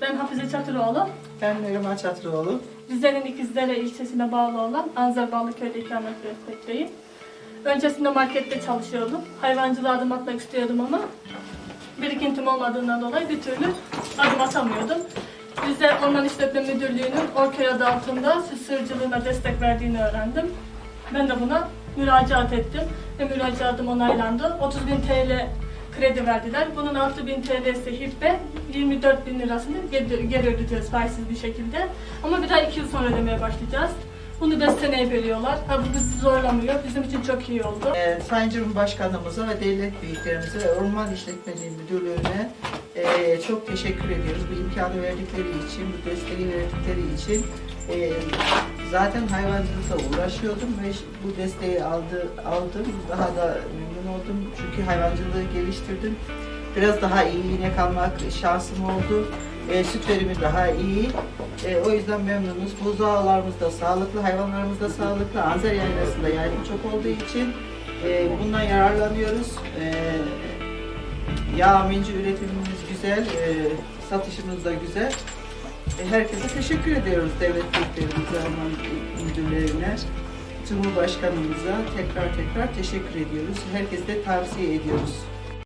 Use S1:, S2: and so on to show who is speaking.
S1: Ben Hafize Çatıroğlu.
S2: Ben Neriman Çatıroğlu.
S1: Rize'nin İkizdere ilçesine bağlı olan Anzar Ballıköy'de ikamet etmekteyim. Öncesinde markette çalışıyordum. Hayvancılığa adım atmak istiyordum ama birikintim olmadığından dolayı bir türlü adım atamıyordum. Rize Orman İşletme Müdürlüğü'nün Orköy adı altında süt sığırcılığına destek verdiğini öğrendim. Ben de buna müracaat ettim ve müracaatım onaylandı. 30 bin TL kredi verdiler. Bunun 6 bin TL'si hibe, 24 bin lirasını geri, geri ödeyeceğiz faizsiz bir şekilde. Ama bir daha 2 yıl sonra ödemeye başlayacağız. Bunu 5 seneye bölüyorlar. Ha, bu bizi zorlamıyor. Bizim için çok iyi oldu.
S2: Ee, Sayın Cumhurbaşkanımıza ve devlet büyüklerimize ve Orman İşletmeliği Müdürlüğü'ne e, çok teşekkür ediyoruz. Bu imkanı verdikleri için, bu desteği verdikleri için. E, zaten hayvancılıkla uğraşıyordum ve bu desteği aldı, aldım. Daha da memnun oldum çünkü hayvancılığı geliştirdim. Biraz daha iyi inek almak şansım oldu. E, süt verimi daha iyi. E, o yüzden memnunuz. Buzağlarımız da sağlıklı, hayvanlarımız da sağlıklı. Anzer yaylasında yaylım çok olduğu için e, bundan yararlanıyoruz. E, yağ minci üretimimiz güzel, e, satışımız da güzel. E, herkese teşekkür ediyoruz devlet büyüklerimize, orman müdürlerine, Cumhurbaşkanımıza tekrar tekrar teşekkür ediyoruz. Herkese tavsiye ediyoruz.